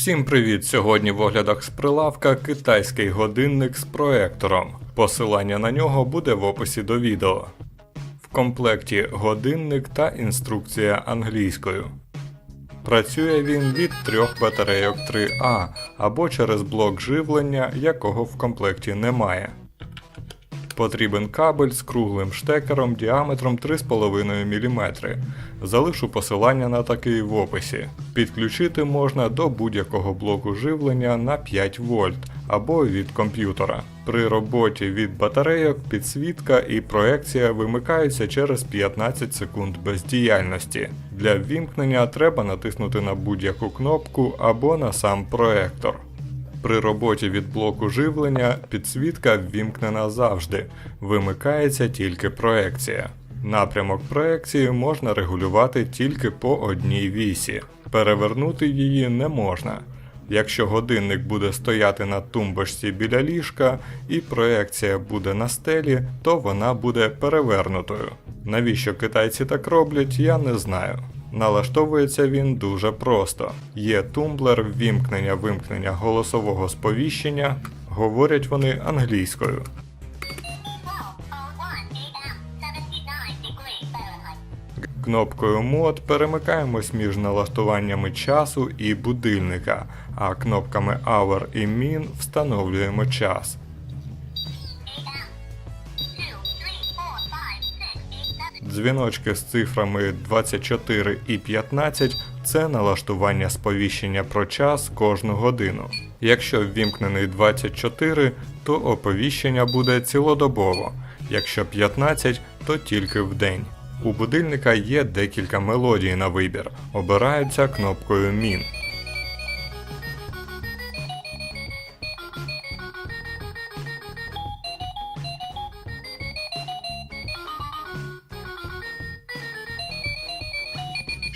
Всім привіт! Сьогодні в оглядах з прилавка китайський годинник з проектором. Посилання на нього буде в описі до відео. В комплекті годинник та інструкція англійською. Працює він від трьох батарейок 3А або через блок живлення, якого в комплекті немає. Потрібен кабель з круглим штекером діаметром 3,5 мм. Залишу посилання на такий в описі. Підключити можна до будь-якого блоку живлення на 5 вольт або від комп'ютера. При роботі від батарейок підсвітка і проекція вимикаються через 15 секунд бездіяльності. Для ввімкнення треба натиснути на будь-яку кнопку або на сам проектор. При роботі від блоку живлення підсвітка ввімкнена завжди, вимикається тільки проекція. Напрямок проекції можна регулювати тільки по одній вісі. Перевернути її не можна. Якщо годинник буде стояти на тумбочці біля ліжка і проекція буде на стелі, то вона буде перевернутою. Навіщо китайці так роблять, я не знаю. Налаштовується він дуже просто. Є тумблер ввімкнення вимкнення голосового сповіщення. Говорять вони англійською. 12:01 a.m. 79 degrees Fahrenheit. Кнопкою мод перемикаємось між налаштуваннями часу і будильника, а кнопками Hour і Min встановлюємо час. Дзвіночки з цифрами 24 і 15 це налаштування сповіщення про час кожну годину. Якщо ввімкнений 24, то оповіщення буде цілодобово, якщо 15, то тільки в день. У будильника є декілька мелодій на вибір, обираються кнопкою Min.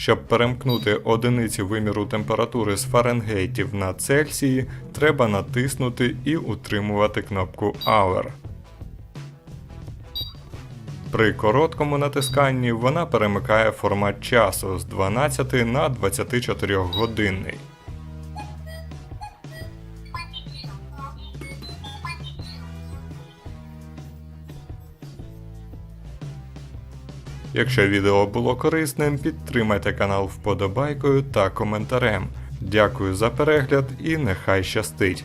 Щоб перемкнути одиниці виміру температури з Фаренгейтів на Цельсії, треба натиснути і утримувати кнопку Hour. При короткому натисканні вона перемикає формат часу з 12 на 24 годинний. Якщо відео було корисним, підтримайте канал вподобайкою та коментарем. Дякую за перегляд і нехай щастить!